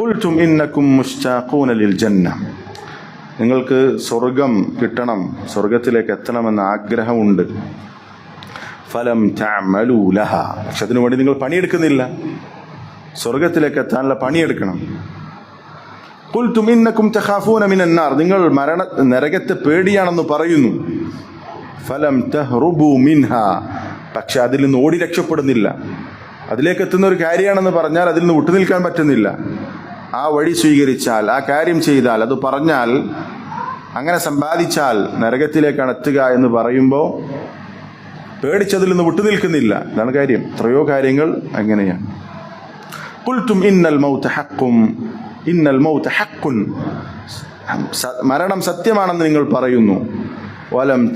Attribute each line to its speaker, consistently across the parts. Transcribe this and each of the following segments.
Speaker 1: ഖുൽതും ഇന്നക്കും മുസ്താഖൂന ലിൽ ജന്ന. നിങ്ങൾക്ക് സ്വർഗം കിട്ടണം സ്വർഗത്തിലേക്ക് എത്തണമെന്ന ആഗ്രഹമുണ്ട്. ഫലം തഅമലൂ ലഹ. പക്ഷെ അതിനു വേണ്ടി നിങ്ങൾ പണിയെടുക്കുന്നില്ല. സ്വർഗത്തിലേക്ക് എത്താനുള്ള പണിയെടുക്കണം. ഖുൽതും ഇന്നക്കും തഖാഫൂന മിനന്നാർ. നിങ്ങൾ മരണ നരകത്തെ പേടിയാണെന്ന് പറയുന്നു. ഫലം തഹ്റുബു മിൻഹ. പക്ഷെ അതിൽ നിന്ന് ഓടി രക്ഷപ്പെടുന്നില്ല. അതിലേക്ക് എത്തുന്ന ഒരു കാര്യമാണെന്ന് പറഞ്ഞാൽ അതിൽ നിന്ന് വിട്ടുനിൽക്കാൻ പറ്റുന്നില്ല. ആ വഴി സ്വീകരിച്ചാൽ ആ കാര്യം ചെയ്താൽ അത് പറഞ്ഞാൽ അങ്ങനെ സമ്പാദിച്ചാൽ നരകത്തിലേക്കാണ് എത്തുക എന്ന് പറയുമ്പോൾ പേടിച്ചതിൽ നിന്ന് വിട്ടുനിൽക്കുന്നില്ല. ഇതാണ് കാര്യം. എത്രയോ കാര്യങ്ങൾ അങ്ങനെയാണ്. കുൽത്തും ഇന്നൽ മൗത്ത് ഹക്കും ഇന്നൽ മൗത്ത് ഹക്കുൻ മരണം സത്യമാണെന്ന് നിങ്ങൾ പറയുന്നു. വലം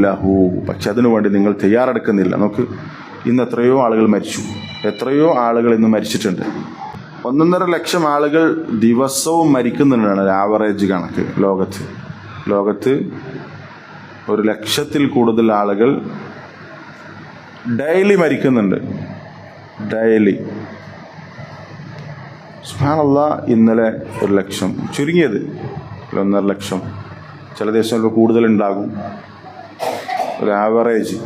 Speaker 1: ലഹു. പക്ഷെ അതിനു വേണ്ടി നിങ്ങൾ തയ്യാറെടുക്കുന്നില്ല. നമുക്ക് ഇന്ന് എത്രയോ ആളുകൾ മരിച്ചു. എത്രയോ ആളുകൾ ഇന്ന് മരിച്ചിട്ടുണ്ട്. ഒന്നൊന്നര ലക്ഷം ആളുകൾ ദിവസവും മരിക്കുന്നുണ്ടാണ് ആവറേജ് കണക്ക് ലോകത്ത്. ലോകത്ത് ഒരു ലക്ഷത്തിൽ കൂടുതൽ ആളുകൾ ഡെയിലി മരിക്കുന്നുണ്ട്. ഡെയിലി സുഹാനല്ല ഇന്നലെ ഒരു ലക്ഷം. ചുരുങ്ങിയത്. ഒന്നര ലക്ഷം. ചില ദിവസങ്ങളിൽ കൂടുതലുണ്ടാകും. ഒരു ആവറേജ്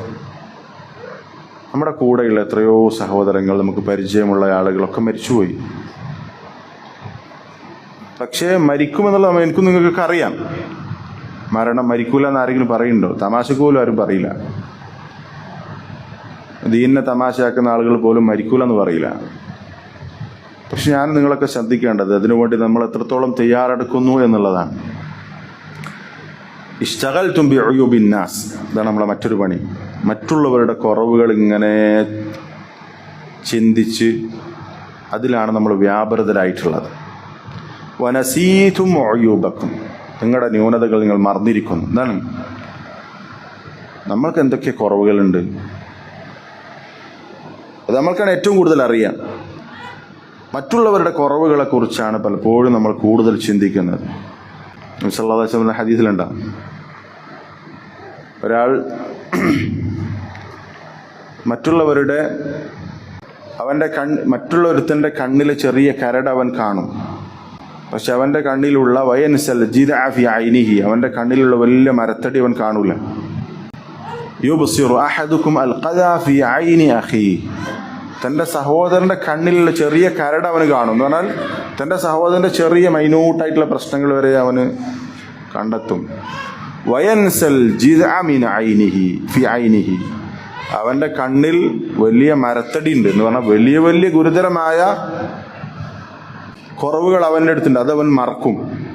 Speaker 1: നമ്മുടെ കൂടെയുള്ള എത്രയോ സഹോദരങ്ങൾ നമുക്ക് പരിചയമുള്ള ആളുകളൊക്കെ മരിച്ചുപോയി. പക്ഷേ മരിക്കുമെന്നുള്ള എനിക്കും നിങ്ങൾക്കൊക്കെ അറിയാം. മരണം മരിക്കൂല എന്ന് ആരെങ്കിലും പറയുന്നുണ്ടോ? തമാശക്ക് പോലും ആരും പറയില്ല. ദീനിനെ തമാശയാക്കുന്ന ആളുകൾ പോലും മരിക്കൂല എന്ന് പറയില്ല. പക്ഷെ ഞാൻ നിങ്ങളൊക്കെ ശ്രദ്ധിക്കേണ്ടത് അതിനുവേണ്ടി നമ്മൾ എത്രത്തോളം തയ്യാറെടുക്കുന്നു എന്നുള്ളതാണ്. ഇഷ്ടകൽ തുമ്പി ഒയ്യുബിന്നാസ് ഇതാണ് നമ്മളെ മറ്റൊരു പണി. മറ്റുള്ളവരുടെ കുറവുകൾ ഇങ്ങനെ ചിന്തിച്ച് അതിലാണ് നമ്മൾ വ്യാപൃതരായിട്ടുള്ളത്. വനസീതും ഒയ്യൂബക്കും നിങ്ങളുടെ ന്യൂനതകൾ നിങ്ങൾ മറന്നിരിക്കുന്നു. എന്താണ് നമ്മൾക്ക് എന്തൊക്കെ കുറവുകളുണ്ട്? അത് നമ്മൾക്കാണ് ഏറ്റവും കൂടുതൽ അറിയാം. മറ്റുള്ളവരുടെ കുറവുകളെ കുറിച്ചാണ് പലപ്പോഴും നമ്മൾ കൂടുതൽ ചിന്തിക്കുന്നത്. സല്ലാസ്ലമിന്റെ ഹദീസിലുണ്ടാവും ഒരാൾ മറ്റുള്ളവരുടെ അവന്റെ കൺ മറ്റുള്ളൊരുത്തന്റെ കണ്ണിലെ ചെറിയ കരട് അവൻ കാണും. പക്ഷെ അവന്റെ കണ്ണിലുള്ള വയൻസൽ ജിദാഫി ഐനിഹി അവന്റെ കണ്ണിലുള്ള വലിയ മരത്തടി അവൻ കാണൂല. യു യുബ്സിറു അഹദുക്കും അൽ ഖദാഫി ഐനി അഖി. തന്റെ സഹോദരന്റെ കണ്ണിലുള്ള ചെറിയ കരട് അവന് കാണും എന്ന് പറഞ്ഞാൽ തന്റെ സഹോദരന്റെ ചെറിയ മൈന്യൂട്ടായിട്ടുള്ള പ്രശ്നങ്ങൾ വരെ അവന് കണ്ടെത്തും. വയൻസൽ ഐനിഹി ഫി ഐനിഹി. കണ്ണിൽ വലിയ മരത്തടി ഉണ്ട് എന്ന് പറഞ്ഞാൽ വലിയ വലിയ ഗുരുതരമായ കുറവുകൾ അവന്റെ അടുത്തുണ്ട്. അത് അവൻ മറക്കും.